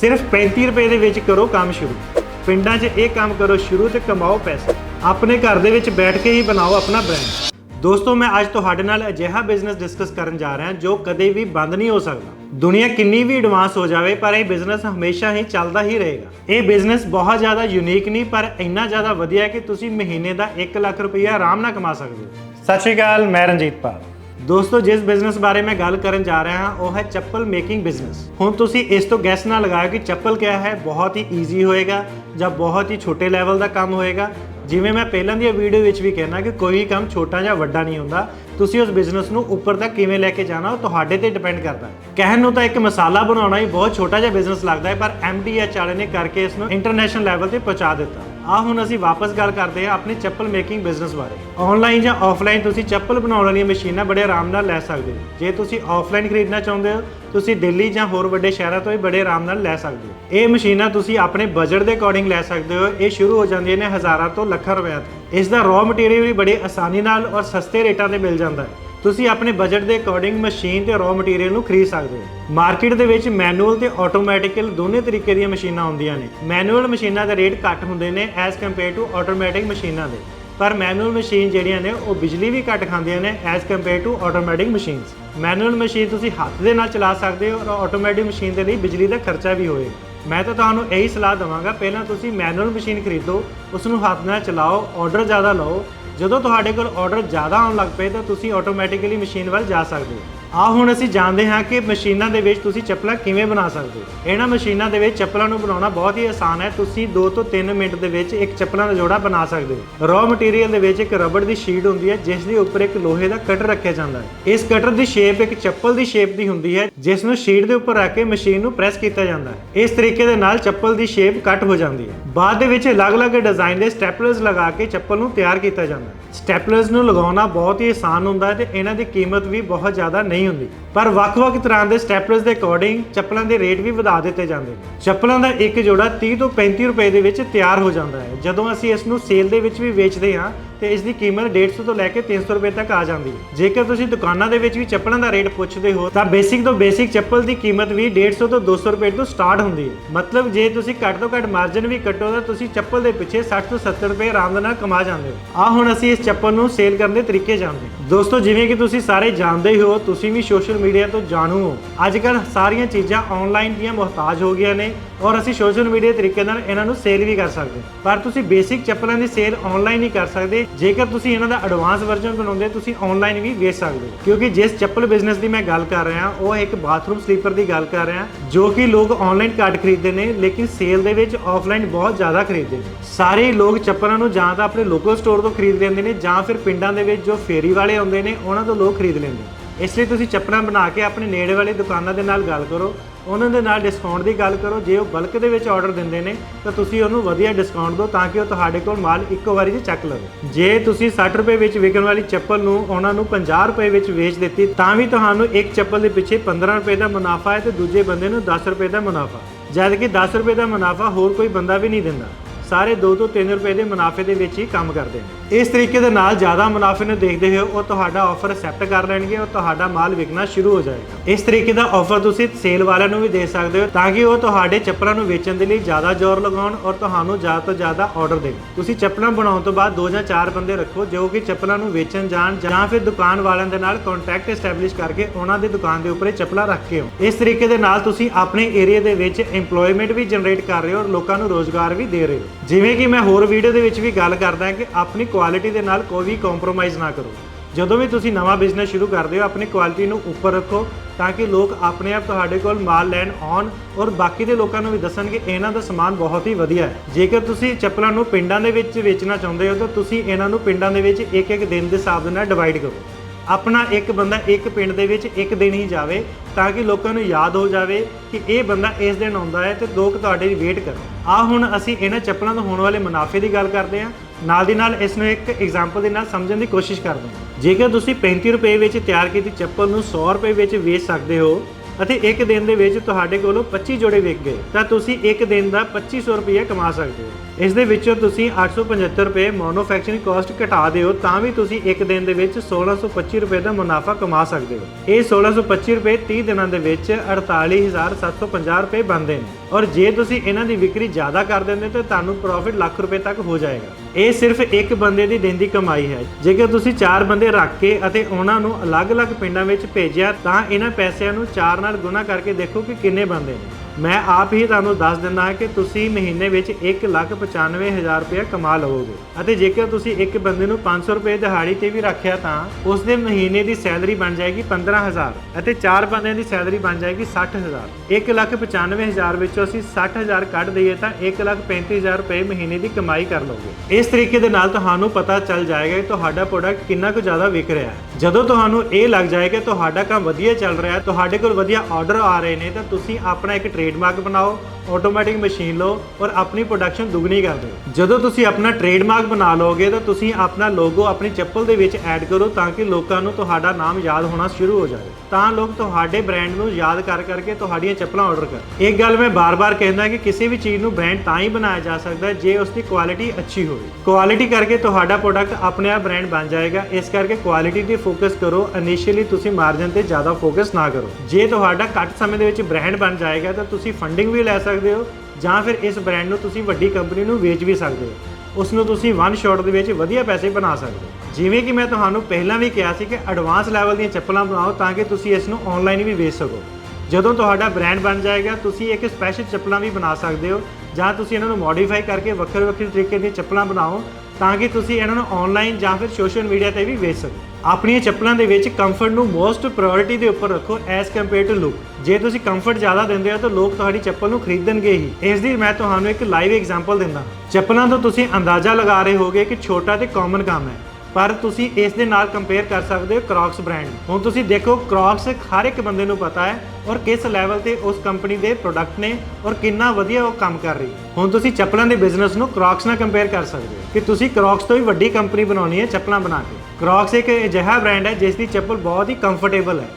ਸਿਰਫ 35 ਰੁਪਏ ਦੇ ਵਿੱਚ ਕਰੋ ਕੰਮ ਸ਼ੁਰੂ। ਪਿੰਡਾਂ 'ਚ ਇਹ ਕੰਮ ਕਰੋ ਸ਼ੁਰੂ ਤੇ ਕਮਾਓ ਪੈਸੇ। ਆਪਣੇ ਘਰ ਦੇ ਵਿੱਚ ਬੈਠ ਕੇ ਹੀ ਬਣਾਓ ਆਪਣਾ ਬ੍ਰਾਂਡ ਦੋਸਤੋ, ਮੈਂ ਅੱਜ ਤੁਹਾਡੇ ਨਾਲ ਅਜਿਹਾ ਬਿਜ਼ਨਸ ਡਿਸਕਸ ਕਰਨ ਜਾ ਰਿਹਾ ਜੋ ਕਦੇ ਵੀ ਬੰਦ ਨਹੀਂ ਹੋ ਸਕਦਾ। ਦੁਨੀਆ ਕਿੰਨੀ ਵੀ ਐਡਵਾਂਸ ਹੋ ਜਾਵੇ, ਪਰ ਇਹ ਬਿਜ਼ਨਸ ਹਮੇਸ਼ਾ ਹੀ ਚੱਲਦਾ ਹੀ ਰਹੇਗਾ। ਇਹ ਬਿਜ਼ਨਸ ਬਹੁਤ ਜ਼ਿਆਦਾ ਯੂਨੀਕ ਨਹੀਂ, ਪਰ ਇੰਨਾ ਜ਼ਿਆਦਾ ਵਧੀਆ ਹੈ ਕਿ ਤੁਸੀਂ ਮਹੀਨੇ ਦਾ 1 ਲੱਖ ਰੁਪਇਆ ਆਰਾਮ ਨਾਲ ਕਮਾ ਸਕਦੇ ਹੋ। ਸਤਿ ਸ਼੍ਰੀ ਅਕਾਲ, ਮੈਂ ਰਣਜੀਤ ਪਾਲ। ਦੋਸਤੋ, ਜਿਸ ਬਿਜ਼ਨਸ ਬਾਰੇ ਮੈਂ ਗੱਲ ਕਰਨ ਜਾ ਰਿਹਾ ਹਾਂ, ਉਹ ਹੈ ਚੱਪਲ ਮੇਕਿੰਗ ਬਿਜ਼ਨਸ ਹੁਣ ਤੁਸੀਂ ਇਸ ਤੋਂ ਗੈਸ ਨਾ ਲਗਾਓ ਕਿ ਚੱਪਲ ਕਿਆ ਹੈ। ਬਹੁਤ ਹੀ ਈਜ਼ੀ ਹੋਏਗਾ ਜਾਂ ਬਹੁਤ ਹੀ ਛੋਟੇ ਲੈਵਲ ਦਾ ਕੰਮ ਹੋਏਗਾ। ਜਿਵੇਂ ਮੈਂ ਪਹਿਲਾਂ ਦੀ ਵੀਡੀਓ ਵਿੱਚ ਵੀ ਕਹਿਣਾ ਕਿ ਕੋਈ ਕੰਮ ਛੋਟਾ ਜਾਂ ਵੱਡਾ ਨਹੀਂ ਹੁੰਦਾ। ਤੁਸੀਂ ਉਸ ਬਿਜ਼ਨਸ ਨੂੰ ਉੱਪਰ ਤੱਕ ਕਿਵੇਂ ਲੈ ਕੇ ਜਾਣਾ, ਉਹ ਤੁਹਾਡੇ ਤੇ ਡਿਪੈਂਡ ਕਰਦਾ ਹੈ। ਕਹਿਣ ਨੂੰ ਤਾਂ ਇੱਕ ਮਸਾਲਾ ਬਣਾਉਣਾ ਹੀ ਬਹੁਤ ਛੋਟਾ ਜਿਹਾ ਬਿਜ਼ਨਸ ਲੱਗਦਾ ਹੈ, ਪਰ ਐਮਡੀਐਚ ਵਾਲੇ ਨੇ ਕਰਕੇ ਇਸ ਨੂੰ ਇੰਟਰਨੈਸ਼ਨਲ ਲੈਵਲ ਤੇ ਪਹੁੰਚਾ ਦਿੱਤਾ। ਆ ਹੁਣ ਅਸੀਂ ਵਾਪਸ ਗੱਲ ਕਰਦੇ ਹਾਂ ਆਪਣੇ ਚੱਪਲ ਮੇਕਿੰਗ ਬਿਜ਼ਨਸ ਬਾਰੇ। ਆਨਲਾਈਨ ਜਾਂ ਆਫਲਾਈਨ ਤੁਸੀਂ ਚੱਪਲ ਬਣਾਉਣ ਵਾਲੀਆਂ ਮਸ਼ੀਨਾਂ ਬੜੇ ਆਰਾਮ ਨਾਲ ਲੈ ਸਕਦੇ ਹੋ। ਜੇ ਤੁਸੀਂ ਆਫਲਾਈਨ ਖਰੀਦਣਾ ਚਾਹੁੰਦੇ ਹੋ, ਤੁਸੀਂ ਦਿੱਲੀ ਜਾਂ ਹੋਰ ਵੱਡੇ ਸ਼ਹਿਰਾਂ ਤੋਂ ਵੀ ਬੜੇ ਆਰਾਮ ਨਾਲ ਲੈ ਸਕਦੇ ਹੋ। ਇਹ ਮਸ਼ੀਨਾਂ ਤੁਸੀਂ ਆਪਣੇ ਬਜਟ ਦੇ ਅਕੋਰਡਿੰਗ ਲੈ ਸਕਦੇ ਹੋ। ਇਹ ਸ਼ੁਰੂ ਹੋ ਜਾਂਦੀਆਂ ਨੇ ਹਜ਼ਾਰਾਂ ਤੋਂ ਲੱਖਾਂ ਰੁਪਏ ਤੋਂ ਇਸ ਦਾ ਰॉ ਮਟੀਰੀਅਲ ਵੀ ਬੜੇ ਆਸਾਨੀ ਨਾਲ ਔਰ ਸਸਤੇ ਰੇਟਾਂ ਤੇ ਮਿਲ ਜਾਂਦਾ ਹੈ। ਤੁਸੀਂ ਆਪਣੇ ਬਜਟ ਦੇ ਅਕੋਰਡਿੰਗ ਮਸ਼ੀਨ ਤੇ ਰॉ ਮਟੀਰੀਅਲ ਨੂੰ ਖਰੀਦ ਸਕਦੇ ਹੋ। ਮਾਰਕੀਟ ਦੇ ਵਿੱਚ ਮੈਨੂਅਲ ਤੇ ਆਟੋਮੈਟਿਕਲ ਦੋਨੇ ਤਰੀਕੇ ਦੀਆਂ ਮਸ਼ੀਨਾਂ ਹੁੰਦੀਆਂ ਨੇ। ਮੈਨੂਅਲ ਮਸ਼ੀਨਾਂ ਦੇ ਰੇਟ ਘੱਟ ਹੁੰਦੇ ਨੇ ਐਸ ਕੰਪੇਅਰ ਟੂ ਆਟੋਮੈਟਿਕ ਮਸ਼ੀਨਾਂ ਦੇ। ਪਰ ਮੈਨੂਅਲ ਮਸ਼ੀਨ ਜਿਹੜੀਆਂ ਨੇ, ਉਹ ਬਿਜਲੀ ਵੀ ਘੱਟ ਖਾਂਦੀਆਂ ਨੇ as compare to automatic machines manual machine ਤੁਸੀਂ ਹੱਥ ਦੇ ਨਾਲ ਚਲਾ ਸਕਦੇ ਹੋ ਔਰ ਆਟੋਮੈਟਿਕ ਮਸ਼ੀਨ ਦੇ ਲਈ ਬਿਜਲੀ ਦਾ ਖਰਚਾ ਵੀ ਹੋਏਗਾ ਮੈਂ ਤਾਂ ਤੁਹਾਨੂੰ ਇਹੀ ਸਲਾਹ ਦਵਾਂਗਾ, ਪਹਿਲਾਂ ਤੁਸੀਂ ਮੈਨੂਅਲ ਮਸ਼ੀਨ ਖਰੀਦੋ ਉਸ ਨੂੰ ਹੱਥ ਨਾਲ ਚਲਾਓ ਆਰਡਰ ਜ਼ਿਆਦਾ ਲਓ। ਜਦੋਂ ਤੁਹਾਡੇ ਕੋਲ ਆਰਡਰ ਜ਼ਿਆਦਾ ਆਉਣ ਲੱਗ ਪਏ, ਤਾਂ ਤੁਸੀਂ ਆਟੋਮੈਟਿਕਲੀ ਮਸ਼ੀਨ ਵੱਲ ਜਾ ਸਕਦੇ ਹੋ। ਆ ਹੁਣ ਅਸੀਂ ਜਾਣਦੇ ਹਾਂ ਕਿ ਮਸ਼ੀਨਾਂ ਦੇ ਵਿੱਚ ਤੁਸੀਂ ਚੱਪਲਾਂ ਕਿਵੇਂ ਬਣਾ ਸਕਦੇ ਹੋ। ਇਹਨਾਂ ਮਸ਼ੀਨਾਂ ਦੇ ਵਿੱਚ ਚੱਪਲਾਂ ਨੂੰ ਬਣਾਉਣਾ ਬਹੁਤ ਹੀ ਆਸਾਨ ਹੈ। ਤੁਸੀਂ 2 ਤੋਂ 3 ਮਿੰਟ ਦੇ ਵਿੱਚ ਇੱਕ ਚੱਪਲਾਂ ਦਾ ਜੋੜਾ ਬਣਾ ਸਕਦੇ ਹੋ। ਰॉ ਮਟੀਰੀਅਲ ਦੇ ਵਿੱਚ ਇੱਕ ਰਬੜ ਦੀ ਸ਼ੀਟ ਹੁੰਦੀ ਹੈ, ਜਿਸ ਦੇ ਉੱਪਰ ਇੱਕ ਲੋਹੇ ਦਾ ਕਟਰ ਰੱਖਿਆ ਜਾਂਦਾ ਹੈ। ਇਸ ਕਟਰ ਦੀ ਸ਼ੇਪ ਇੱਕ ਚੱਪਲ ਦੀ ਸ਼ੇਪ ਦੀ ਹੁੰਦੀ ਹੈ, ਜਿਸ ਨੂੰ ਸ਼ੀਟ ਦੇ ਉੱਪਰ ਰੱਖ ਕੇ ਮਸ਼ੀਨ ਨੂੰ ਪ੍ਰੈਸ ਕੀਤਾ ਜਾਂਦਾ ਹੈ। ਇਸ ਤਰੀਕੇ ਦੇ ਨਾਲ ਚੱਪਲ ਦੀ ਸ਼ੇਪ ਕੱਟ ਹੋ ਜਾਂਦੀ ਹੈ। ਬਾਅਦ ਦੇ ਵਿੱਚ ਅਲੱਗ-ਅਲੱਗ ਡਿਜ਼ਾਈਨ ਦੇ ਸਟੈਪਲਰਸ ਲਗਾ ਕੇ ਚੱਪਲ ਨੂੰ ਤਿਆਰ ਕੀਤਾ ਜਾਂਦਾ ਹੈ। ਸਟੈਪਲਰਸ ਨੂੰ ਲਗਾਉਣਾ ਬਹੁਤ ਹੀ ਆਸਾਨ ਹੁੰਦਾ ਹੈ ਤੇ ਇਹਨਾਂ ਦੀ ਕੀਮਤ ਵੀ ਬਹੁਤ ਜ਼ਿਆਦਾ ਨਹੀਂ ਹੁੰਦੀ। ਪਰ ਵੱਖ-ਵੱਖ ਤਰ੍ਹਾਂ ਦੇ ਸਟੈਪਲਰਸ ਦੇ ਅਕੋਰਡਿੰਗ ਚੱਪਲਾਂ ਦੇ ਰੇਟ ਵੀ ਵਧਾ ਦਿੱਤੇ ਜਾਂਦੇ ਨੇ। ਚੱਪਲਾਂ ਦਾ ਇੱਕ ਜੋੜਾ 30 ਤੋਂ 35 ਰੁਪਏ ਦੇ ਵਿੱਚ ਤਿਆਰ ਹੋ ਜਾਂਦਾ ਹੈ। ਜਦੋਂ ਅਸੀਂ ਇਸ ਨੂੰ ਸੇਲ ਦੇ ਵਿੱਚ ਵੀ ਵੇਚਦੇ ਹਾਂ ਤੇ ਇਸ ਦੀ ਕੀਮਤ 150 ਤੋਂ ਲੈ ਕੇ 300 ਰੁਪਏ ਤੱਕ ਆ ਜਾਂਦੀ ਹੈ। ਜੇਕਰ ਤੁਸੀਂ ਦੁਕਾਨਾਂ ਦੇ ਵਿੱਚ ਵੀ ਚੱਪਲਾਂ ਦਾ ਰੇਟ ਪੁੱਛਦੇ ਹੋ, ਤਾਂ ਬੇਸਿਕ ਤੋਂ ਬੇਸਿਕ ਚੱਪਲ ਦੀ ਕੀਮਤ ਵੀ 150 ਤੋਂ 200 ਰੁਪਏ ਤੋਂ ਸਟਾਰਟ ਹੁੰਦੀ ਹੈ। ਮਤਲਬ ਜੇ ਤੁਸੀਂ ਘੱਟ ਤੋਂ ਘੱਟ ਮਾਰਜਨ ਵੀ ਕੱਟੋ, ਤਾਂ ਤੁਸੀਂ ਚੱਪਲ ਦੇ ਪਿੱਛੇ 60 ਤੋਂ 70 ਰੁਪਏ ਆਰਾਮ ਦੇ ਨਾਲ ਕਮਾ ਜਾਂਦੇ ਹੋ। ਆ ਹੁਣ ਅਸੀਂ ਇਸ ਚੱਪਲ ਨੂੰ ਸੇਲ ਕਰਨ ਦੇ ਤਰੀਕੇ ਜਾਣਦੇ ਹਾਂ। ਦੋਸਤੋ, ਜਿਵੇਂ ਕਿ ਤੁਸੀਂ ਸਾਰੇ ਜਾਣਦੇ ਹੋ ਤੁਸੀਂ ਵੀ ਸੋਸ਼ਲ ਮੀਡੀਆ ਤੋਂ ਜਾਣੂ ਹੋ। ਅੱਜ ਕੱਲ੍ਹ ਸਾਰੀਆਂ ਚੀਜ਼ਾਂ ਆਨਲਾਈਨ ਦੀਆਂ ਮੁਹਤਾਜ ਹੋ ਗਈਆਂ ਨੇ ਔਰ ਅਸੀਂ ਸੋਸ਼ਲ ਮੀਡੀਆ ਤਰੀਕੇ ਨਾਲ ਇਹਨਾਂ ਨੂੰ ਸੇਲ ਵੀ ਕਰ ਸਕਦੇ ਪਰ ਤੁਸੀਂ ਬੇਸਿਕ ਚੱਪਲਾਂ ਦੀ ਸੇਲ ਆਨਲਾਈਨ ਹੀ ਕਰ ਸਕਦੇ। ਜੇਕਰ ਤੁਸੀਂ ਇਹਨਾਂ ਦਾ ਐਡਵਾਂਸ ਵਰਜ਼ਨ ਬਣਾਉਂਦੇ, ਤੁਸੀਂ ਆਨਲਾਈਨ ਵੀ ਵੇਚ ਸਕਦੇ ਹੋ। ਕਿਉਂਕਿ ਜਿਸ ਚੱਪਲ ਬਿਜ਼ਨਸ ਦੀ ਮੈਂ ਗੱਲ ਕਰ ਰਿਹਾ, ਉਹ ਇੱਕ ਬਾਥਰੂਮ ਸਲੀਪਰ ਦੀ ਗੱਲ ਕਰ ਰਿਹਾ, ਜੋ ਕਿ ਲੋਕ ਆਨਲਾਈਨ ਘੱਟ ਖਰੀਦਦੇ ਨੇ, ਲੇਕਿਨ ਸੇਲ ਦੇ ਵਿੱਚ ਆਫਲਾਈਨ ਬਹੁਤ ਜ਼ਿਆਦਾ ਖਰੀਦਦੇ ਨੇ। ਸਾਰੇ ਲੋਕ ਚੱਪਲਾਂ ਨੂੰ ਜਾਂ ਤਾਂ ਆਪਣੇ ਲੋਕਲ ਸਟੋਰ ਤੋਂ ਖਰੀਦ ਲੈਂਦੇ ਨੇ, ਜਾਂ ਫਿਰ ਪਿੰਡਾਂ ਦੇ ਵਿੱਚ ਜੋ ਫੇਰੀ ਵਾਲੇ ਆਉਂਦੇ ਨੇ, ਉਹਨਾਂ ਤੋਂ ਲੋਕ ਖਰੀਦ ਲੈਂਦੇ ਨੇ। ਇਸ ਲਈ ਤੁਸੀਂ ਚੱਪਲਾਂ ਬਣਾ ਕੇ ਆਪਣੇ ਨੇੜੇ ਵਾਲੀ ਦੁਕਾਨਾਂ ਦੇ ਨਾਲ ਗੱਲ ਕਰੋ। ਉਹਨਾਂ ਦੇ ਨਾਲ ਡਿਸਕਾਊਂਟ ਦੀ ਗੱਲ ਕਰੋ, ਜੇ ਉਹ ਬਲਕ ਦੇ ਵਿੱਚ ਆਰਡਰ ਦਿੰਦੇ ਨੇ, ਤਾਂ ਤੁਸੀਂ ਉਹਨੂੰ ਵਧੀਆ ਡਿਸਕਾਊਂਟ ਦਿਓ ਤਾਂ ਕਿ ਉਹ ਤੁਹਾਡੇ ਕੋਲ ਮਾਲ ਇੱਕੋ ਵਾਰੀ 'ਚ ਚੱਕ ਲਵੇ। ਜੇ ਤੁਸੀਂ 60 ਰੁਪਏ ਵਿੱਚ ਵਿਕਣ ਵਾਲੀ ਚੱਪਲ ਨੂੰ ਉਹਨਾਂ ਨੂੰ 50 ਰੁਪਏ ਵਿੱਚ ਵੇਚ ਦਿੱਤੀ, ਤਾਂ ਵੀ ਤੁਹਾਨੂੰ ਇੱਕ ਚੱਪਲ ਦੇ ਪਿੱਛੇ 15 ਰੁਪਏ ਦਾ ਮੁਨਾਫਾ ਹੈ ਤੇ ਦੂਜੇ ਬੰਦੇ ਨੂੰ 10 ਰੁਪਏ ਦਾ ਮੁਨਾਫਾ। ਜਦ ਕਿ 10 ਰੁਪਏ ਦਾ ਮੁਨਾਫਾ ਹੋਰ ਕੋਈ ਬੰਦਾ ਵੀ ਨਹੀਂ ਦਿੰਦਾ। ਸਾਰੇ 2 ਤੋਂ 3 ਰੁਪਏ ਦੇ ਮੁਨਾਫੇ ਦੇ ਵਿੱਚ ਹੀ ਕੰਮ ਕਰਦੇ ਨੇ। ਇਸ ਤਰੀਕੇ ਦੇ ਨਾਲ ਜ਼ਿਆਦਾ ਮੁਨਾਫੇ ਨੂੰ ਦੇਖਦੇ ਹੋਏ ਉਹ ਤੁਹਾਡਾ ਆਫਰ ਅਸੈਪਟ ਕਰ ਲੈਣਗੇ ਔਰ ਤੁਹਾਡਾ ਮਾਲ ਵਿਕਣਾ ਸ਼ੁਰੂ ਹੋ ਜਾਏਗਾ। ਇਸ ਤਰੀਕੇ ਦਾ ਆਫਰ ਤੁਸੀਂ ਸੇਲ ਵਾਲਿਆਂ ਨੂੰ ਵੀ ਦੇ ਸਕਦੇ ਹੋ ਤਾਂ ਕਿ ਉਹ ਤੁਹਾਡੇ ਚੱਪਲਾਂ ਨੂੰ ਵੇਚਣ ਦੇ ਲਈ ਜ਼ਿਆਦਾ ਜ਼ੋਰ ਲਗਾਉਣ ਔਰ ਤੁਹਾਨੂੰ ਜ਼ਿਆਦਾ ਤੋਂ ਜ਼ਿਆਦਾ ਆਰਡਰ ਦੇਣ। ਤੁਸੀਂ ਚੱਪਲਾਂ ਬਣਾਉਣ ਤੋਂ ਬਾਅਦ 2 ਜਾਂ 4 ਬੰਦੇ ਰੱਖੋ, ਜੋ ਕਿ ਚੱਪਲਾਂ ਨੂੰ ਵੇਚਣ ਜਾਣ ਜਾਂ ਫਿਰ ਦੁਕਾਨ ਵਾਲਿਆਂ ਦੇ ਨਾਲ ਕੰਟੈਕਟ ਐਸਟੈਬਲਿਸ਼ ਕਰਕੇ ਉਹਨਾਂ ਦੀ ਦੁਕਾਨ ਦੇ ਉੱਪਰ ਚੱਪਲਾਂ ਰੱਖ ਕੇ ਹੋ ਇਸ ਤਰੀਕੇ ਦੇ ਨਾਲ ਤੁਸੀਂ ਆਪਣੇ ਏਰੀਆ ਦੇ ਵਿੱਚ EMPLOYMENT ਵੀ ਜਨਰੇਟ ਕਰ ਰਹੇ ਹੋ ਔਰ ਲੋਕਾਂ ਨੂੰ ਰੋਜ਼ਗਾਰ ਵੀ ਦੇ ਰਹੇ ਹੋ। ਜਿਵੇਂ ਕਿ ਮੈਂ ਹੋਰ ਵੀਡੀਓ ਦੇ ਵਿੱਚ ਵੀ ਗੱਲ ਕਰਦਾ ਕਿ ਆਪਣੀ ਕੁਆਲਿਟੀ ਦੇ ਨਾਲ ਕੋਈ ਵੀ ਕੰਪਰੋਮਾਈਜ਼ ਨਾ ਕਰੋ। ਜਦੋਂ ਵੀ ਤੁਸੀਂ ਨਵਾਂ ਬਿਜ਼ਨਸ ਸ਼ੁਰੂ ਕਰਦੇ ਹੋ, ਆਪਣੀ ਕੁਆਲਿਟੀ ਨੂੰ ਉੱਪਰ ਰੱਖੋ ਤਾਂ ਕਿ ਲੋਕ ਆਪਣੇ ਆਪ ਤੁਹਾਡੇ ਕੋਲ ਮਾਲ ਲੈਣ ਆਉਣ ਔਰ ਬਾਕੀ ਦੇ ਲੋਕਾਂ ਨੂੰ ਵੀ ਦੱਸਣ ਕਿ ਇਹਨਾਂ ਦਾ ਸਮਾਨ ਬਹੁਤ ਹੀ ਵਧੀਆ ਹੈ। ਜੇਕਰ ਤੁਸੀਂ ਚੱਪਲਾਂ ਨੂੰ ਪਿੰਡਾਂ ਦੇ ਵਿੱਚ ਵੇਚਣਾ ਚਾਹੁੰਦੇ ਹੋ, ਤਾਂ ਤੁਸੀਂ ਇਹਨਾਂ ਨੂੰ ਪਿੰਡਾਂ ਦੇ ਵਿੱਚ ਇੱਕ ਇੱਕ ਦਿਨ ਦੇ ਹਿਸਾਬ ਦੇ ਨਾਲ ਡਿਵਾਈਡ ਕਰੋ। ਆਪਣਾ ਇੱਕ ਬੰਦਾ ਇੱਕ ਪਿੰਡ ਦੇ ਵਿੱਚ ਇੱਕ ਦਿਨ ਹੀ ਜਾਵੇ ਤਾਂ ਕਿ ਲੋਕਾਂ ਨੂੰ ਯਾਦ ਹੋ ਜਾਵੇ ਕਿ ਇਹ ਬੰਦਾ ਇਸ ਦਿਨ ਆਉਂਦਾ ਹੈ ਤੇ ਲੋਕ ਤੁਹਾਡੇ ਦੀ ਵੇਟ ਕਰਨ। ਆ ਹੁਣ ਅਸੀਂ ਇਹਨਾਂ ਚੱਪਲਾਂ ਤੋਂ ਹੋਣ ਵਾਲੇ ਮੁਨਾਫੇ ਦੀ ਗੱਲ ਕਰਦੇ ਹਾਂ। ਨਾਲ ਦੀ ਨਾਲ ਇਸ ਨੂੰ ਇੱਕ ਐਗਜ਼ਾਮਪਲ ਦੇ ਨਾਲ ਸਮਝਣ ਦੀ ਕੋਸ਼ਿਸ਼ ਕਰਦੇ ਹਾਂ। ਜੇਕਰ ਤੁਸੀਂ 35 ਰੁਪਏ ਵਿੱਚ ਤਿਆਰ ਕੀਤੀ ਚੱਪਲ ਨੂੰ 100 ਰੁਪਏ ਵਿੱਚ ਵੇਚ ਸਕਦੇ ਹੋ ਅਤੇ ਇੱਕ ਦਿਨ ਦੇ ਵਿੱਚ ਤੁਹਾਡੇ ਕੋਲੋਂ 25 ਜੋੜੇ ਵਿਕ ਗਏ, ਤਾਂ ਤੁਸੀਂ ਇੱਕ ਦਿਨ ਦਾ 2500 ਰੁਪਏ ਕਮਾ ਸਕਦੇ ਹੋ। ਇਸ ਦੇ ਵਿੱਚੋਂ ਤੁਸੀਂ 875 ਰੁਪਏ ਮੈਨੂਫੈਕਚਰਿੰਗ ਕਾਸਟ ਘਟਾ ਦਿਓ, ਤਾਂ ਵੀ ਤੁਸੀਂ ਇੱਕ ਦਿਨ ਦੇ ਵਿੱਚ 1625 ਰੁਪਏ ਦਾ ਮੁਨਾਫਾ ਕਮਾ ਸਕਦੇ ਹੋ। ਇਹ 1625 ਰੁਪਏ 30 ਦਿਨਾਂ ਦੇ ਵਿੱਚ 48750 ਰੁਪਏ ਬਣਦੇ ਨੇ। ਔਰ ਜੇ ਤੁਸੀਂ ਇਹਨਾਂ ਦੀ ਵਿਕਰੀ ਜ਼ਿਆਦਾ ਕਰ ਦਿੰਦੇ ਤਾਂ ਤੁਹਾਨੂੰ ਪ੍ਰੋਫਿਟ ਲੱਖ ਰੁਪਏ ਤੱਕ ਹੋ ਜਾਏਗਾ। ਇਹ ਸਿਰਫ ਇੱਕ ਬੰਦੇ ਦੀ ਦਿਨ ਦੀ ਕਮਾਈ ਹੈ। ਜੇਕਰ ਤੁਸੀਂ ਚਾਰ ਬੰਦੇ ਰੱਖ ਕੇ ਅਤੇ ਉਹਨਾਂ ਨੂੰ ਅਲੱਗ-ਅਲੱਗ ਪਿੰਡਾਂ ਵਿੱਚ ਭੇਜਿਆ, ਤਾਂ ਇਹਨਾਂ ਪੈਸਿਆਂ ਨੂੰ ਚਾਰ ਨਾਲ ਗੁਣਾ ਕਰਕੇ ਦੇਖੋ ਕਿ ਕਿੰਨੇ ਬੰਦੇ ਨੇ। ਮੈਂ ਆਪ ਹੀ ਤੁਹਾਨੂੰ ਦੱਸ ਦਿੰਦਾ ਹਾਂ ਕਿ ਤੁਸੀਂ ਮਹੀਨੇ ਵਿੱਚ 195000 ਰੁਪਏ ਕਮਾ ਲਵੋਗੇ। ਅਤੇ ਜੇਕਰ ਤੁਸੀਂ ਇੱਕ ਬੰਦੇ ਨੂੰ 500 ਰੁਪਏ ਦਿਹਾੜੀ ਤੇ ਵੀ ਰੱਖਿਆ ਤਾਂ ਉਸ ਦੇ ਮਹੀਨੇ ਦੀ ਸੈਲਰੀ ਬਣ ਜਾਏਗੀ 15000 ਅਤੇ ਚਾਰ ਬੰਦਿਆਂ ਦੀ ਸੈਲਰੀ ਬਣ ਜਾਏਗੀ 60000 195000 ਵਿੱਚੋਂ ਅਸੀਂ 60000 ਕੱਢ ਦਈਏ ਤਾਂ 135000 ਰੁਪਏ ਮਹੀਨੇ ਦੀ ਕਮਾਈ ਕਰ ਲਓਗੇ ਇਸ ਤਰੀਕੇ ਦੇ ਨਾਲ ਤੁਹਾਨੂੰ ਪਤਾ ਚੱਲ ਜਾਏਗਾ ਕਿ ਤੁਹਾਡਾ ਪ੍ਰੋਡਕਟ ਕਿੰਨਾ ਕੁ ਜ਼ਿਆਦਾ ਵਿਕ ਰਿਹਾ ਹੈ। ਜਦੋਂ ਤੁਹਾਨੂੰ ਇਹ ਲੱਗ ਜਾਏਗਾ ਕਿ ਤੁਹਾਡਾ ਕੰਮ ਵਧੀਆ ਚੱਲ ਰਿਹਾ ਹੈ ਤੁਹਾਡੇ ਕੋਲ ਵਧੀਆ ਆਰਡਰ ਆ ਰਹੇ ਨੇ, ਤਾਂ ਤੁਸੀਂ ਆਪਣਾ ਇੱਕ ਟ੍ਰੇਡਮਾਰਕ ਬਣਾਓ ਆਟੋਮੈਟਿਕ ਮਸ਼ੀਨ ਲਓ ਔਰ ਆਪਣੀ ਪ੍ਰੋਡਕਸ਼ਨ ਦੁੱਗਣੀ ਕਰ ਦਿਓ। ਜਦੋਂ ਤੁਸੀਂ ਆਪਣਾ ਟ੍ਰੇਡਮਾਰਕ ਬਣਾ ਲਓਗੇ, ਤਾਂ ਤੁਸੀਂ ਆਪਣਾ ਲੋਗੋ ਆਪਣੀ ਚੱਪਲ ਦੇ ਵਿੱਚ ਐਡ ਕਰੋ ਤਾਂ ਕਿ ਲੋਕਾਂ ਨੂੰ ਤੁਹਾਡਾ ਨਾਮ ਯਾਦ ਹੋਣਾ ਸ਼ੁਰੂ ਹੋ ਜਾਵੇ। ਤਾਂ ਲੋਕ ਤੁਹਾਡੇ ਬ੍ਰਾਂਡ ਨੂੰ ਯਾਦ ਕਰ ਕਰਕੇ ਤੁਹਾਡੀਆਂ ਚੱਪਲਾਂ ਆਰਡਰ ਕਰ ਇੱਕ ਗੱਲ ਮੈਂ ਬਾਰ-ਬਾਰ ਕਹਿੰਦਾ ਕਿ ਕਿਸੇ ਵੀ ਚੀਜ਼ ਨੂੰ ਬ੍ਰਾਂਡ ਤਾਂ ਹੀ ਬਣਾਇਆ ਜਾ ਸਕਦਾ ਜੇ ਉਸ ਦੀ ਕੁਆਲਿਟੀ ਅੱਛੀ ਹੋਵੇ। ਕੁਆਲਿਟੀ ਕਰਕੇ ਤੁਹਾਡਾ ਪ੍ਰੋਡਕਟ ਆਪਣੇ ਆਪ ਬ੍ਰਾਂਡ ਬਣ ਜਾਏਗਾ। ਇਸ ਕਰਕੇ ਕੁਆਲਿਟੀ ਤੇ ਫੋਕਸ ਕਰੋ। ਇਨੀਸ਼ੀਅਲੀ ਤੁਸੀਂ ਮਾਰਜਨ ਤੇ ਜ਼ਿਆਦਾ ਫੋਕਸ ਨਾ ਕਰੋ। ਜੇ ਤੁਹਾਡਾ ਘੱਟ ਸਮੇਂ ਦੇ ਵਿੱਚ ਬ੍ਰਾਂਡ ਬਣ ਜਾਏਗਾ, ਤਾਂ ਤੁਸੀਂ ਫੰਡਿੰਗ ਵੀ ਲੈ ਸਕਦੇ ਸਕਦੇ ਹੋ ਜਾਂ ਫਿਰ ਇਸ ਬ੍ਰਾਂਡ ਨੂੰ ਤੁਸੀਂ ਵੱਡੀ ਕੰਪਨੀ ਨੂੰ ਵੇਚ ਵੀ ਸਕਦੇ ਹੋ। ਉਸ ਨੂੰ ਤੁਸੀਂ ਵਨ ਸ਼ਾਟ ਦੇ ਵਿੱਚ ਵਧੀਆ ਪੈਸੇ ਬਣਾ ਸਕਦੇ ਹੋ। ਜਿਵੇਂ ਕਿ ਮੈਂ ਤੁਹਾਨੂੰ ਪਹਿਲਾਂ ਵੀ ਕਿਹਾ ਸੀ ਕਿ ਐਡਵਾਂਸ ਲੈਵਲ ਦੀਆਂ ਚੱਪਲਾਂ ਬਣਾਓ ਤਾਂ ਕਿ ਤੁਸੀਂ ਇਸ ਨੂੰ ਆਨਲਾਈਨ ਵੀ ਵੇਚ ਸਕੋ। ਜਦੋਂ ਤੁਹਾਡਾ ਬ੍ਰਾਂਡ ਬਣ ਜਾਏਗਾ, ਤੁਸੀਂ ਇੱਕ ਸਪੈਸ਼ਲ ਚੱਪਲਾਂ ਵੀ ਬਣਾ ਸਕਦੇ ਹੋ ਜਾਂ ਤੁਸੀਂ ਇਹਨਾਂ ਨੂੰ ਮੋਡੀਫਾਈ ਕਰਕੇ ਵੱਖਰੇ ਵੱਖਰੇ ਤਰੀਕੇ ਦੀਆਂ ਚੱਪਲਾਂ ਬਣਾਓ ਤਾਂ ਕਿ ਤੁਸੀਂ ਇਹਨਾਂ ਨੂੰ ਆਨਲਾਈਨ ਜਾਂ ਫਿਰ ਸੋਸ਼ਲ ਮੀਡੀਆ ਤੇ ਵੀ ਵੇਚ ਸਕੋ। ਆਪਣੀਆਂ ਚੱਪਲਾਂ ਦੇ ਵਿੱਚ ਕੰਫਰਟ ਨੂੰ ਮੋਸਟ ਪ੍ਰਾਇੋਰਟੀ ਦੇ ਉੱਪਰ ਰੱਖੋ ਐਸ ਕੰਪੇਅਰ ਟੂ ਲੁੱਕ ਜੇ ਤੁਸੀਂ ਕੰਫਰਟ ਜ਼ਿਆਦਾ ਦਿੰਦੇ ਹੋ ਤਾਂ ਲੋਕ ਤੁਹਾਡੀ ਚੱਪਲ ਨੂੰ ਖਰੀਦਣਗੇ ਹੀ। ਇਸ ਦੀ ਮੈਂ ਤੁਹਾਨੂੰ ਇੱਕ ਲਾਈਵ ਐਗਜ਼ਾਮਪਲ ਦਿੰਦਾ। ਚੱਪਲਾਂ ਤੋਂ ਤੁਸੀਂ ਅੰਦਾਜ਼ਾ ਲਗਾ ਰਹੇ ਹੋਗੇ ਕਿ ਛੋਟਾ ਤੇ ਕਾਮਨ ਕੰਮ ਹੈ। ਪਰ ਤੁਸੀਂ ਇਸ ਦੇ ਨਾਲ ਕੰਪੇਅਰ ਕਰ ਸਕਦੇ ਹੋ ਕ੍ਰੌਕਸ ਬ੍ਰਾਂਡ ਹੁਣ ਤੁਸੀਂ ਦੇਖੋ ਕ੍ਰੌਕਸ ਹਰ ਇੱਕ ਬੰਦੇ ਨੂੰ ਪਤਾ ਹੈ ਔਰ ਕਿਸ ਲੈਵਲ ਤੇ ਉਸ ਕੰਪਨੀ ਦੇ ਪ੍ਰੋਡਕਟ ਨੇ ਔਰ ਕਿੰਨਾ ਵਧੀਆ ਉਹ ਕੰਮ ਕਰ ਰਹੀ। ਹੁਣ ਤੁਸੀਂ ਚੱਪਲਾਂ ਦੇ ਬਿਜ਼ਨਸ ਨੂੰ ਕ੍ਰੌਕਸ ਨਾਲ ਕੰਪੇਅਰ ਕਰ ਸਕਦੇ ਹੋ ਕਿ ਤੁਸੀਂ ਕ੍ਰੌਕਸ ਤੋਂ ਵੀ ਵੱਡੀ ਕੰਪਨੀ ਬਣਾਉਣੀ ਹੈ ਚੱਪਲਾਂ ਬਣਾ ਕੇ। ਕ੍ਰੌਕਸ ਇੱਕ ਅਜਿਹਾ ਬ੍ਰਾਂਡ ਹੈ ਜਿਸ ਦੀ ਚੱਪਲ ਬਹੁਤ ਹੀ ਕੰਫਰਟੇਬਲ ਹੈ।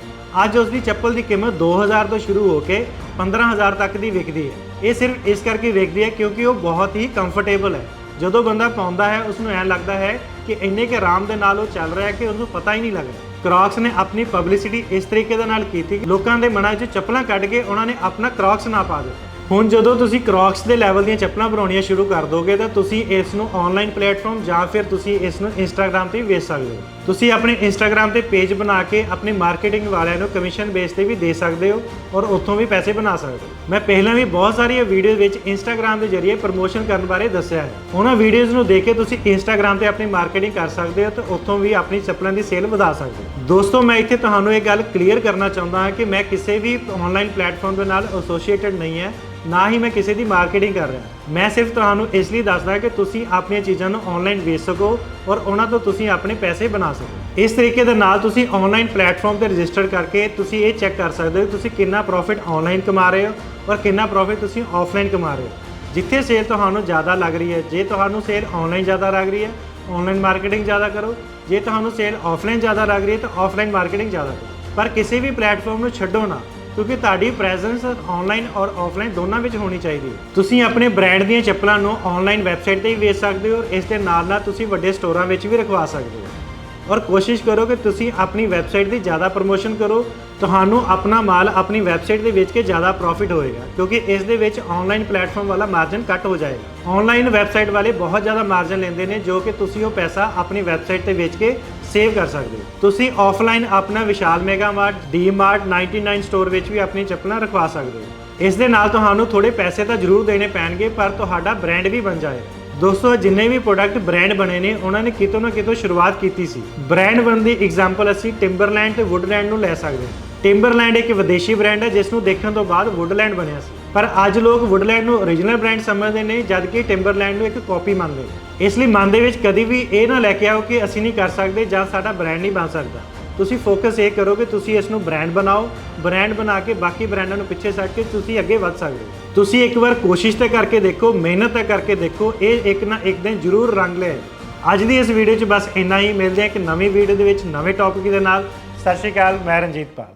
ਅੱਜ ਉਸ ਦੀ ਚੱਪਲ ਦੀ ਕੀਮਤ 2000 ਤੋਂ ਸ਼ੁਰੂ ਹੋ ਕੇ 15000 ਤੱਕ ਦੀ ਵਿਕਦੀ ਹੈ। ਇਹ ਸਿਰਫ ਇਸ ਕਰਕੇ ਵਿਕਦੀ ਹੈ ਕਿਉਂਕਿ ਉਹ ਬਹੁਤ ਹੀ ਕੰਫਰਟੇਬਲ ਹੈ। ਜਦੋਂ ਬੰਦਾ ਪਾਉਂਦਾ ਹੈ ਉਸ ਨੂੰ ਐਂ ਲੱਗਦਾ ਹੈ ਕਿ ਇੰਨੇ ਕੇ ਆਰਾਮ ਦੇ ਨਾਲ ਉਹ ਚੱਲ ਰਿਹਾ ਹੈ ਕਿ ਉਹਨੂੰ ਪਤਾ ਹੀ ਨਹੀਂ ਲੱਗਦਾ। ਕ੍ਰੌਕਸ ਨੇ ਆਪਣੀ ਪਬਲਿਸਿਟੀ ਇਸ ਤਰੀਕੇ ਦੇ ਨਾਲ ਕੀਤੀ। ਲੋਕਾਂ ਦੇ ਮਨਾਂ 'ਚ ਚੱਪਲਾਂ ਕੱਢ ਕੇ ਉਹਨਾਂ ਨੇ ਆਪਣਾ ਕ੍ਰੌਕਸ ਨਾ ਪਾ ਦਿੱਤਾ। ਹੁਣ ਜਦੋਂ ਤੁਸੀਂ ਕ੍ਰੌਕਸ ਦੇ ਲੈਵਲ ਦੀਆਂ ਚੱਪਲਾਂ ਬਣਾਉਣੀਆਂ ਸ਼ੁਰੂ ਕਰ ਦੋਗੇ, ਤਾਂ ਤੁਸੀਂ ਇਸ ਨੂੰ ਆਨਲਾਈਨ ਪਲੇਟਫਾਰਮ ਜਾਂ ਫਿਰ ਤੁਸੀਂ ਇਸ ਨੂੰ ਇੰਸਟਾਗ੍ਰam ਤੇ ਵੀ ਵੇਚ ਸਕਦੇ ਹੋ। ਤੁਸੀਂ ਆਪਣੇ ਇੰਸਟਾਗ੍ਰam ਤੇ ਪੇਜ ਬਣਾ ਕੇ ਆਪਣੀ ਮਾਰਕੀਟਿੰਗ ਵਾਲਿਆਂ ਨੂੰ ਕਮਿਸ਼ਨ ਬੇਸ ਤੇ ਵੀ ਦੇ ਸਕਦੇ ਹੋ ਔਰ ਉੱਥੋਂ ਵੀ ਪੈਸੇ ਬਣਾ ਸਕਦੇ ਹੋ। ਮੈਂ ਪਹਿਲਾਂ ਵੀ ਬਹੁਤ ਸਾਰੀਆਂ ਵੀਡੀਓਜ਼ ਵਿੱਚ ਇੰਸਟਾਗ੍ਰam ਦੇ ਜ਼ਰੀਏ ਪ੍ਰਮੋਸ਼ਨ ਕਰਨ ਬਾਰੇ ਦੱਸਿਆ ਹੈ। ਉਹਨਾਂ ਵੀਡੀਓਜ਼ ਨੂੰ ਦੇਖ ਕੇ ਤੁਸੀਂ ਇੰਸਟਾਗ੍ਰam ਤੇ ਆਪਣੀ ਮਾਰਕੀਟਿੰਗ ਕਰ ਸਕਦੇ ਹੋ ਤੇ ਉੱਥੋਂ ਵੀ ਆਪਣੀ ਚੱਪਲਾਂ ਦੀ ਸੇਲ ਵਧਾ ਸਕਦੇ ਹੋ। ਦੋਸਤੋ, ਮੈਂ ਇੱਥੇ ਤੁਹਾਨੂੰ ਇਹ ਗੱਲ ਕਲੀਅਰ ਕਰਨਾ ਚਾਹੁੰਦਾ ਹਾਂ ਕਿ ਮੈਂ ਕਿਸੇ ਵੀ ਆਨਲਾਈਨ ਪਲੇਟਫਾਰਮ ਦੇ ਨਾਲ ਐਸੋਸੀਏਟਡ ਨਹੀਂ ਹੈ। ਨਾ ਹੀ ਮੈਂ ਕਿਸੇ ਦੀ ਮਾਰਕੀਟਿੰਗ ਕਰ ਰਿਹਾ। ਮੈਂ ਸਿਰਫ ਤੁਹਾਨੂੰ ਇਸ ਲਈ ਦੱਸਦਾ ਕਿ ਤੁਸੀਂ ਆਪਣੀਆਂ ਚੀਜ਼ਾਂ ਨੂੰ ਆਨਲਾਈਨ ਵੇਚ ਸਕੋ ਔਰ ਉਹਨਾਂ ਤੋਂ ਤੁਸੀਂ ਆਪਣੇ ਪੈਸੇ ਬਣਾ ਸਕੋ। ਇਸ ਤਰੀਕੇ ਦੇ ਨਾਲ ਤੁਸੀਂ ਆਨਲਾਈਨ ਪਲੇਟਫਾਰਮ ਤੇ ਰਜਿਸਟਰ ਕਰਕੇ ਤੁਸੀਂ ਇਹ ਚੈੱਕ ਕਰ ਸਕਦੇ ਹੋ ਕਿ ਤੁਸੀਂ ਕਿੰਨਾ ਪ੍ਰੋਫਿਟ ਆਨਲਾਈਨ ਕਮਾ ਰਹੇ ਹੋ ਔਰ ਕਿੰਨਾ ਪ੍ਰੋਫਿਟ ਤੁਸੀਂ ਆਫਲਾਈਨ ਕਮਾ ਰਹੇ ਹੋ। ਜਿੱਥੇ ਸੇਲ ਤੁਹਾਨੂੰ ਜ਼ਿਆਦਾ ਲੱਗ ਰਹੀ ਹੈ, ਜੇ ਤੁਹਾਨੂੰ ਸੇਲ ਆਨਲਾਈਨ ਜ਼ਿਆਦਾ ਲੱਗ ਰਹੀ ਹੈ ਆਨਲਾਈਨ ਮਾਰਕੀਟਿੰਗ ਜ਼ਿਆਦਾ ਕਰੋ। ਜੇ ਤੁਹਾਨੂੰ ਸੇਲ ਆਫਲਾਈਨ ਜ਼ਿਆਦਾ ਲੱਗ ਰਹੀ ਹੈ, ਤਾਂ ਆਫਲਾਈਨ ਮਾਰਕੀਟਿੰਗ ਜ਼ਿਆਦਾ ਕਰੋ। ਪਰ ਕਿਸੇ ਵੀ ਪਲੇਟਫਾਰਮ ਨੂੰ ਛੱਡੋ ਨਾ। ਕਿਉਂਕਿ ਤੁਹਾਡੀ ਪ੍ਰੈਜ਼ੈਂਸ ਆਨਲਾਈਨ ਔਰ ਆਫਲਾਈਨ ਦੋਨਾਂ ਵਿੱਚ ਹੋਣੀ ਚਾਹੀਦੀ ਹੈ। ਤੁਸੀਂ ਆਪਣੇ ਬ੍ਰਾਂਡ ਦੀਆਂ ਚੱਪਲਾਂ ਨੂੰ ਆਨਲਾਈਨ ਵੈਬਸਾਈਟ ਤੇ ਵੀ ਵੇਚ ਸਕਦੇ ਹੋ ਔਰ ਇਸ ਦੇ ਨਾਲ ਨਾਲ ਤੁਸੀਂ ਵੱਡੇ ਸਟੋਰਾਂ ਵਿੱਚ ਵੀ ਰਖਵਾ ਸਕਦੇ ਹੋ। ਔਰ ਕੋਸ਼ਿਸ਼ ਕਰੋ ਕਿ ਤੁਸੀਂ ਆਪਣੀ ਵੈਬਸਾਈਟ ਦੀ ਜ਼ਿਆਦਾ ਪ੍ਰਮੋਸ਼ਨ ਕਰੋ ਤੁਹਾਨੂੰ ਆਪਣਾ ਮਾਲ ਆਪਣੀ ਵੈਬਸਾਈਟ ਤੇ ਵੇਚ ਕੇ ਜ਼ਿਆਦਾ ਪ੍ਰੋਫਿਟ ਹੋਏਗਾ, ਕਿਉਂਕਿ ਇਸ ਦੇ ਵਿੱਚ ਆਨਲਾਈਨ ਪਲੇਟਫਾਰਮ ਵਾਲਾ ਮਾਰਜਨ ਕੱਟ ਹੋ ਜਾਏਗਾ। ਆਨਲਾਈਨ ਵੈਬਸਾਈਟ ਵਾਲੇ ਬਹੁਤ ਜ਼ਿਆਦਾ ਮਾਰਜਨ ਲੈਂਦੇ ਨੇ, ਜੋ ਕਿ ਤੁਸੀਂ ਉਹ ਪੈਸਾ ਆਪਣੀ ਵੈਬਸਾਈਟ ਤੇ ਵੇਚ ਕੇ ਸੇਵ ਕਰ ਸਕਦੇ ਹੋ। ਤੁਸੀਂ ਆਫਲਾਈਨ ਆਪਣਾ Vishal mega mart D mart 99 store ਵਿੱਚ ਵੀ ਆਪਣੀ ਚੱਪਲਾਂ ਰਖਵਾ ਸਕਦੇ ਹੋ। ਇਸ ਦੇ ਨਾਲ ਤੁਹਾਨੂੰ ਥੋੜੇ ਪੈਸੇ ਤਾਂ ਜ਼ਰੂਰ ਦੇਣੇ ਪੈਣਗੇ, ਪਰ ਤੁਹਾਡਾ ਬ੍ਰਾਂਡ ਵੀ ਬਣ ਜਾਏਗਾ। ਦੋਸਤੋ, ਜਿੰਨੇ ਵੀ ਪ੍ਰੋਡਕਟ ਬ੍ਰਾਂਡ ਬਣੇ ਨੇ, ਉਹਨਾਂ ਨੇ ਕਿਤੋਂ ਨਾ ਕਿਤੋਂ ਸ਼ੁਰੂਆਤ ਕੀਤੀ ਸੀ। ਬ੍ਰਾਂਡ ਬਣਨ ਦੀ ਐਗਜ਼ਾਮਪਲ ਅਸੀਂ ਟਿੰਬਰਲੈਂਡ ਤੇ ਵੁੱਡਲੈਂਡ ਨੂੰ ਲੈ ਸਕਦੇ ਹਾਂ। ਟਿੰਬਰਲੈਂਡ ਇੱਕ ਵਿਦੇਸ਼ੀ ਬ੍ਰਾਂਡ ਹੈ ਜਿਸ ਨੂੰ ਦੇਖਣ ਤੋਂ ਬਾਅਦ ਵੁੱਡਲੈਂਡ ਬਣਿਆ ਸੀ। ਪਰ ਅੱਜ ਲੋਕ ਵੁੱਡਲੈਂਡ ਨੂੰ origignal ਬ੍ਰਾਂਡ ਸਮਝਦੇ ਨੇ, ਜਦਕਿ ਟਿੰਬਰਲੈਂਡ ਨੂੰ ਇੱਕ ਕਾਪੀ ਮੰਨਦੇ ਨੇ। ਇਸ ਲਈ ਮਨ ਦੇ ਵਿੱਚ ਕਦੀ ਵੀ ਇਹ ਨਾ ਲੈ ਕੇ ਆਓ ਕਿ ਅਸੀਂ ਨਹੀਂ ਕਰ ਸਕਦੇ ਜਾਂ ਸਾਡਾ ਬ੍ਰਾਂਡ ਨਹੀਂ ਬਣ ਸਕਦਾ। ਤੁਸੀਂ ਫੋਕਸ ਇਹ ਕਰੋ ਕਿ ਤੁਸੀਂ ਇਸ ਨੂੰ ਬ੍ਰਾਂਡ ਬਣਾਓ। ਬ੍ਰਾਂਡ ਬਣਾ ਕੇ ਬਾਕੀ ਬ੍ਰਾਂਡਾਂ ਨੂੰ ਪਿੱਛੇ ਛੱਡ ਕੇ ਤੁਸੀਂ ਅੱਗੇ ਵੱਧ ਸਕਦੇ ਹੋ। ਤੁਸੀਂ ਇੱਕ ਵਾਰ ਕੋਸ਼ਿਸ਼ ਤਾਂ ਕਰਕੇ ਦੇਖੋ, ਮਿਹਨਤ ਤਾਂ ਕਰਕੇ ਦੇਖੋ, ਇਹ ਇੱਕ ਨਾ ਇੱਕ ਦਿਨ ਜ਼ਰੂਰ ਰੰਗ ਲੈ। ਅੱਜ ਦੀ ਇਸ ਵੀਡੀਓ 'ਚ ਬਸ ਇੰਨਾ ਹੀ। ਮਿਲਦੇ ਹਾਂ ਇੱਕ ਨਵੀਂ ਵੀਡੀਓ ਦੇ ਵਿੱਚ ਨਵੇਂ ਟੌਪਿਕ ਦੇ ਨਾਲ। ਸਤਿ ਸ਼੍ਰੀ ਅਕਾਲ, ਮੈਂ ਰਣਜੀਤ ਪਾਲ।